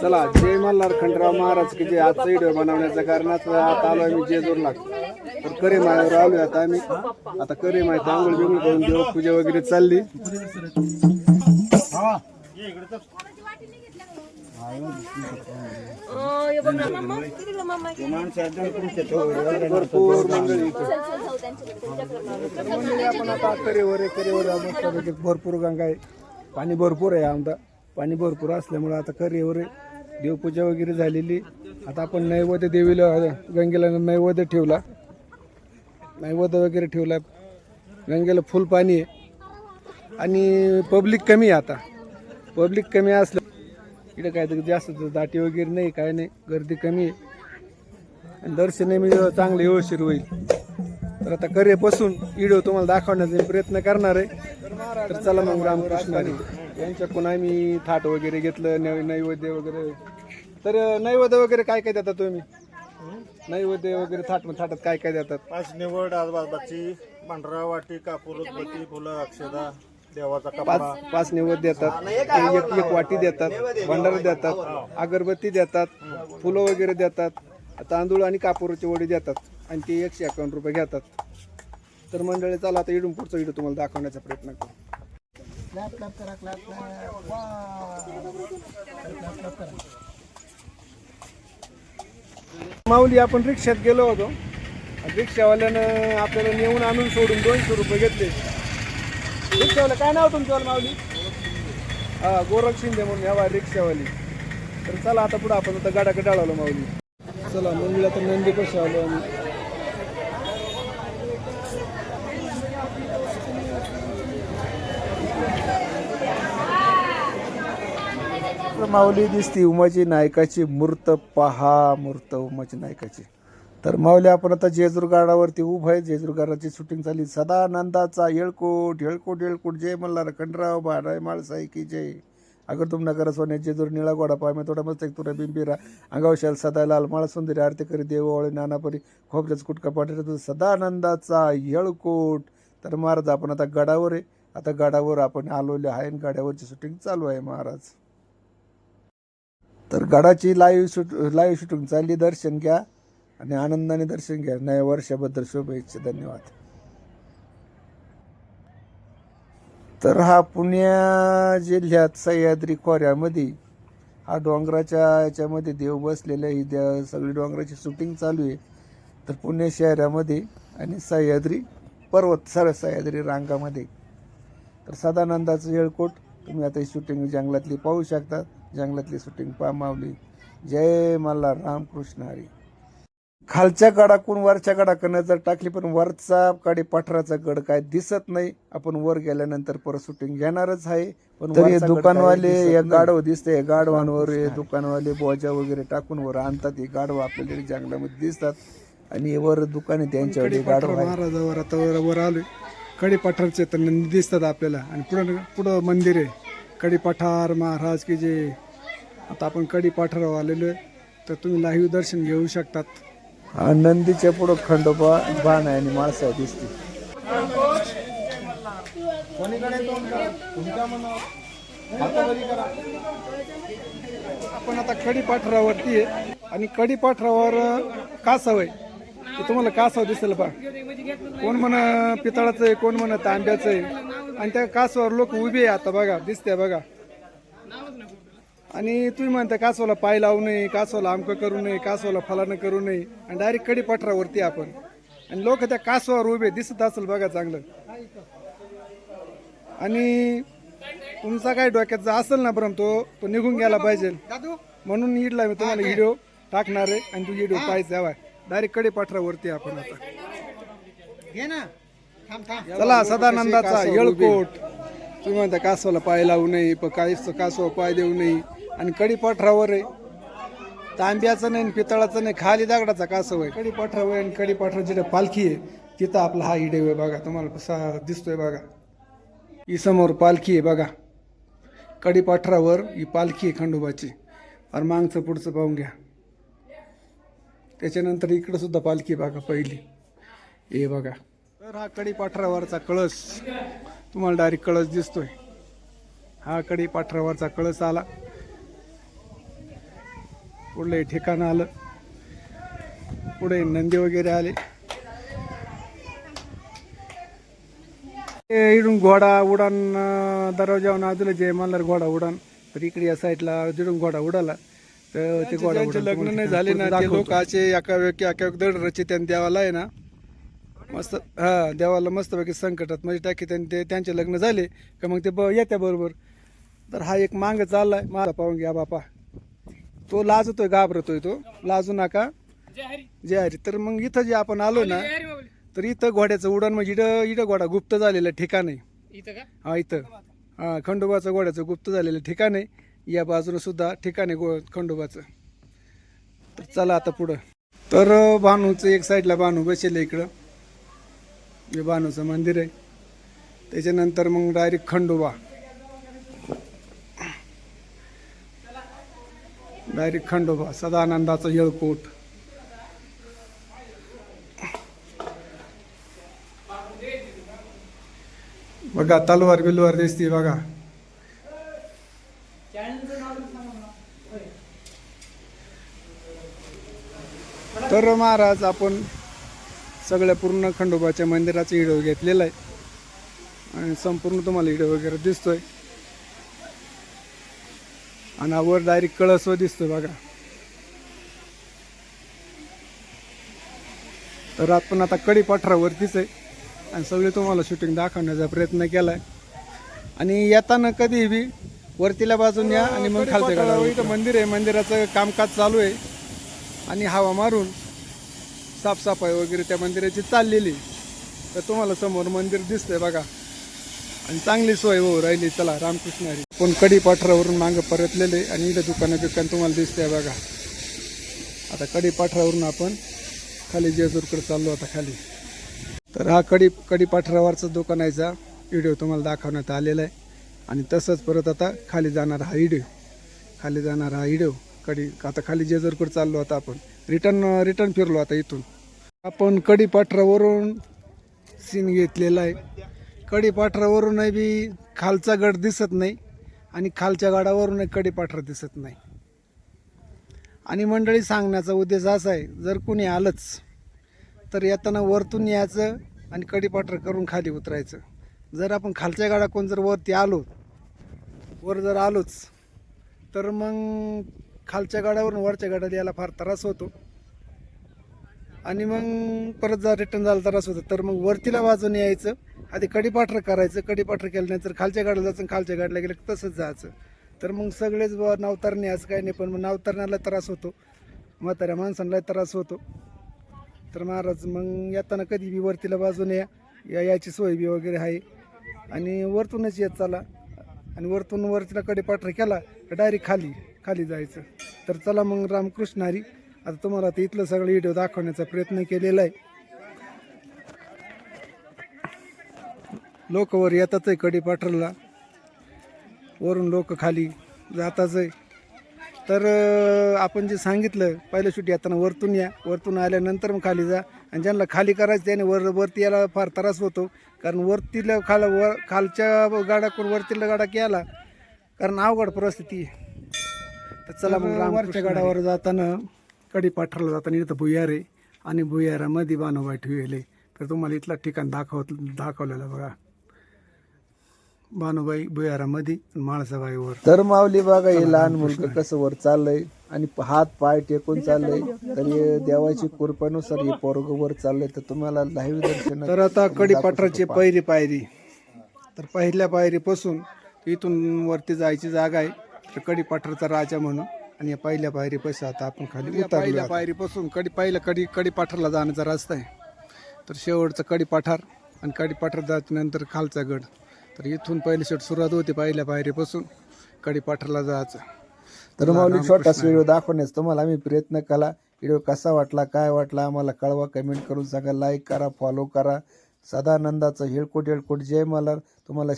चला जय मल्हार खंडराव महाराज की जे आजचा व्हिडिओ बनवण्याचं कारणात आता आलो आम्ही जेजूरला. तर करे मायावर आलो आता आम्ही. आता करे माय तांदूळ बिंगूळ करून देव पूजा वगैरे चालली. भरपूर मंडळी आपण आता करेवर करेवर भरपूर गंगा आहे. पाणी भरपूर आहे आमदा पाणी भरपूर असल्यामुळे आता करेवर देवपूजा वगैरे झालेली. आता आपण नैवेद्य देवीला गंगेला नैवेद्य ठेवला. नैवेद्य वगैरे ठेवला. गंगेला फुल पाणी आहे. आणि पब्लिक कमी आहे आता. पब्लिक कमी असलं इकडे काय तर जास्त दाटी वगैरे नाही काय नाही. गर्दी कमी आहे. आणि दर्शन मी चांगलं व्यवस्थित होईल. तर आता करेपासून व्हिडिओ तुम्हाला दाखवण्याचा प्रयत्न करणार आहे. तर चला मग रामकृष्ण. यांच्याकडून आम्ही थाट वगैरे घेतलं नै- नैवेद्य वगैरे. तर नैवेद्य वगैरे काय काय देतात तुम्ही? नैवेद्य वगैरे थाट थाटात काय काय देतात? पाच निवड आजबाबाची पांढरा वाटी कापूर उदबत्ती फुलं अक्षदा देवाचा कपडा. पाच पाच नैवेद्य देतात. एक एक वाटी देतात भंडारा देतात अगरबत्ती देतात फुलं वगैरे देतात तांदूळ आणि कापूरची वडी देतात. आणि ते एकशे अकावन्न रुपये घेतात. तर मंडळी चला आता इडून पुढचा व्हिडिओ तुम्हाला दाखवण्याचा प्रयत्न करू. माऊली आपण रिक्षात गेलो होतो. रिक्षावाल्यानं आपल्याला नेऊन आणून सोडून दोनशे रुपये घेतले. रिक्षावाला काय नाव तुमचं माऊली? हा गोरख शिंदे म्हणून यावा रिक्षावाली. तर चला आता पुढे आपण आता गाडाकडे डाळवलो माऊली. चला मंदिरात तर नंदी कसे आलो? आम्ही माऊली दिसती उमाजी नायकाची मूर्त पहा मूर्त उमाजी नायकाची. तर माऊली आपण आता जेजुरगाडावरती उभं आहे. जेजुरगाडाची शूटिंग झाली. सदानंदाचा येळकोट येळकोट येळकोट. जय मल्हार खंडराव बाराय माळसाई की जय. अगर तुम नगर सोने जेजूर निळा गोडा पामे थोडा मस्त एक तुरा बिंबिरा. अंगावशाल सदा लाल माळ सुंदरी आरती करी देवळे नानापरी खोबऱ्याच कुटका पाठी सदानंदाचा येळकोट. तर महाराज आपण आता गडावर आहे. आता गडावर आपण आलोले आहे आणि गाड्यावरची शूटिंग चालू आहे महाराज. तर गडाची लाईव्ह शूट लाईव्ह शूटिंग चालली. दर्शन घ्या आणि आनंदाने दर्शन घ्या. नव्या वर्षाबद्दल शुभेच्छा धन्यवाद. तर हा पुण्या जिल्ह्यात सह्याद्री खोऱ्यामध्ये हा डोंगराच्या याच्यामध्ये देव बसलेला ही द्या सगळी डोंगराची शूटिंग चालू आहे. तर पुणे शहरामध्ये आणि सह्याद्री पर्वत सर सह्याद्री रांगामध्ये. तर सदानंदाचं येळकोट तुम्ही आता ही शूटिंग जंगलातली पाहू शकता. जंगलातली शूटिंग पहा मावली जय मल्हार रामकृष्ण हरी. खालच्या गडाकून वरच्या गडाकडनं जर टाकली पण वरचा कडे पठाराचा गड काय दिसत नाही. आपण वर गेल्यानंतर परत शूटिंग घेणारच आहे. पण तरी दुकानवाले या गाडव दिसते गाडवांवर हे दुकानवाले बोजा वगैरे टाकून वर आणतात. हे गाडव आपल्याला जंगलामध्ये दिसतात. आणि वर दुकान आहे त्यांच्यावर गाडव महाराजावर आता वर वर आलोय. कडी पठारचे तर नंदी दिसतात आपल्याला. आणि पुढं पुढं मंदिर आहे. कडी पठार महाराज की जे आता आपण कडी पठारावर आलेलो आहे तर तुम्ही लाईव्ह दर्शन घेऊ शकतात. नंदीच्या पुढं खंडोबा बाण आहे आणि माणसं दिसते आपण आता कडी पाठरावरती आहे. आणि कडी पाठरावर कासव आहे ते तुम्हाला कासव दिसेल पा कोण म्हण पितळाचं आहे कोण म्हण तांब्याचं आहे? आणि त्या कासवावर लोक उभे आहे आता बघा दिसते बघा. आणि तुम्ही म्हणता कासवाला पाय लावू नये कासवाला आमकं करू नये कासवाला फलानं करू नये आणि डायरेक्ट कडी पठारावरती आपण. आणि लोक त्या कासवावर उभे दिसत असेल बघा चांगलं. आणि तुमचा काय डोक्यात असेल ना भ्रम तो तो निघून गेला पाहिजे. म्हणून इडला मी तुम्हाला व्हिडिओ टाकणार आहे आणि तू व्हिडिओ पाहायचा हवा डायरेक्टकडे पठारावरती आपण आता. चला सदानंदाचा येळकोट. तुम्ही म्हणता कासवाला पाय लावू नये प काहीच कासवा पाय देऊ नये. आणि कडी पठारावर आहे. तांब्याचं नाही आणि पितळाचं नाही खाली दागडाचा कासव आहे. कडी आहे आणि कडी पठार जिथे पालखी आहे तिथं आपला हा इडे आहे बघा. तुम्हाला कसा दिसतोय बघा. ही समोर पालखी आहे बघा. कडीपठरावर ही पालखी आहे खंडोबाची. आणि मागचं पुढचं पाहून घ्या. त्याच्यानंतर इकडं सुद्धा पालखी आहे बघा पहिली. हे बघा. तर हा कडी पाठरावरचा कळस. तुम्हाला डायरेक्ट कळस दिसतोय. हा कडी पाठरावरचा कळस आला. पुढलं ठिकाण आलं. पुढे नंदी वगैरे आले. इकडून घोडा उडान नाव दिलं जय मल्हार घोडा उडान. तर इकडे या साईडला जिडून घोडा उडाला. तर ते घोडा लग्न नाही झाले ना लोक असे एका व्यक्ती एका दड रचित त्यांनी देवाला आहे ना मस्त हा देवाला मस्तपैकी संकटात म्हणजे टाकी त्यांनी ते त्यांचे लग्न झाले का मग ते ब येत्या बरोबर. तर हा एक मांग चाललाय मला पाहून घ्या बापा. तो लाजतोय घाबरतोय तो. लाजू नका. जय हरी. तर मग इथं जे आपण आलो ना तर इथं घोड्याचं उडान म्हणजे इथं इथं घोडा गुप्त झालेलं ठिकाण आहे. हा इथं. हा खंडोबाचं घोड्याचं गुप्त झालेलं ठिकाण आहे. या बाजूनं सुद्धा ठिकाण आहे गो खंडोबाचं. तर चला आता पुढं. तर भानूचं एक साईडला भानू बसेल इकडं. विभानूचं मंदिर आहे. त्याच्यानंतर मग डायरेक्ट खंडोबा. डायरेक्ट खंडोबा सदानंदाचं येळकोट. बघा तलवार बिलवार दिसते बघा. तर महाराज आपण सगळ्या पूर्ण खंडोबाच्या मंदिराचा व्हिडिओ घेतलेला आहे. आणि संपूर्ण तुम्हाला व्हिडिओ वगैरे दिसतोय. आणि वर डायरेक्ट कळसव दिसतोय बघा. तर आपण आता कडी पठारावरतीच आहे. आणि सगळे तुम्हाला शूटिंग दाखवण्याचा प्रयत्न केलाय. आणि येताना कधी बी वरतीला बाजून या आणि मग खालच्या इथं मंदिर आहे मंदिराचं कामकाज चालू आहे. आणि हवा मारून साफसफाई वगैरे त्या मंदिराची चाललेली. तर तुम्हाला समोर मंदिर दिसतंय बघा. आणि चांगली सोय हो राहिली. चला रामकृष्ण हरी. पण कडी पाठरावरून मागं परतलेले आणि इथं दुकानं बिकान तुम्हाला दिसतंय बघा. आता कडी पाठरावरून आपण खाली जेजूरकडे चाललो आता खाली. तर हा कडी कडी पाठरावरचं दुकान यायचा व्हिडिओ तुम्हाला दाखवण्यात आलेला आहे. आणि तसंच परत आता खाली जाणार हा व्हिडिओ. खाली जाणार हा व्हिडिओ. कडी आता खाली जेजूरकडे चाललो आता आपण. रिटर्न रिटर्न फिरलो आता इथून. आपण कडी पाठरावरून सीन घेतलेला आहे. कडी पाठरावरूनही बी खालचा गड दिसत नाही आणि खालच्या गडावरूनही कडी पाठरा दिसत नाही. आणि मंडळी सांगण्याचा उद्देश असा आहे जर कुणी आलंच तर येताना वरतून यायचं आणि कडीपाठर करून खाली उतरायचं. जर आपण खालच्या गाडाकडून जर वरती आलो वर जर आलोच तर मग खालच्या गाड्यावरून वरच्या गाड्याला यायला फार त्रास होतो. आणि मग परत जा रिटर्न झाला त्रास होतो तर मग वरतीला वाजून यायचं आधी कडीपाठर करायचं कडीपाठर केल्यानंतर खालच्या गाड्याला जायचं आणि खालच्या गाडीला गेलं की तसंच जायचं. तर मग सगळेच बुवा नावतारणे असं काही नाही पण मग नावतारण्याला त्रास होतो. म्हाताऱ्या माणसांना त्रास होतो. तर महाराज मग येताना कधी बी वरतीला बाजून या या याची सोय बी वगैरे आहे. आणि वरतूनच येत चला. आणि वरतून वरतीला कडे पाठर केला डायरेक्ट खाली. खाली जायचं. तर चला मग रामकृष्ण हरी आता तुम्हाला ते इथलं सगळं व्हिडिओ दाखवण्याचा प्रयत्न केलेला आहे. लोक वर येतात आहे कडी पाठरला. वरून लोक खाली जाताच आहे. तर आपण जे सांगितलं पहिलं शूट येताना वरतून या. वरतून आल्यानंतर मग खाली जा. आणि ज्यांना खाली करायचं त्याने वर वरती यायला फार त्रास होतो. कारण वरतीला खाल वर खालच्या गाड्याकडून वरतीला गाडा केला कारण अवघड परिस्थिती आहे. तर चला मग वरच्या गाड्यावर जाताना कडी पाठरला जाताना इथं भुयार आहे आणि भुयारामध्ये बानोबाई ठेवले. तर तुम्हाला इथला ठिकाण दाखवत दाखवलेलं बघा. बानुबाई भुयारामध्ये माळसाबाईवर तर माऊली बघा हे लहान मुलगा कसं वर चाललंय आणि हात पाय टेकून चाललंय. तर देवाची कृपेनुसार हे पोरग वर चाललंय. तर तुम्हाला लाईव्ह दर्शन तर आता कडीपात्राची पहिली पायरी. तर पहिल्या पायरीपासून इथून वरती जायची जागा आहे. तर कडीपात्राचा राजा म्हणून आणि या पहिल्या पायरीपासून आता आपण खाली पहिल्या पायरीपासून कडी पहिल्या कडी कडीपाठारला जाण्याचा रस्ता आहे. तर शेवटचं कडीपाठार आणि कडीपाठार जायच्यानंतर खालचा गड. तर इथून पहिली शेवट सुरुवात होती पहिल्या पायरीपासून कडीपाठारला जायचं. तर माऊली छोटासा व्हिडिओ दाखवण्याचा तुम्हाला आम्ही प्रयत्न केला. व्हिडिओ कसा वाटला काय वाटला आम्हाला कळवा. कमेंट करून सांगा लाईक करा फॉलो करा. सदानंदाचं हेळकोट हेळकोट. जय मल्हार. तुम्हाला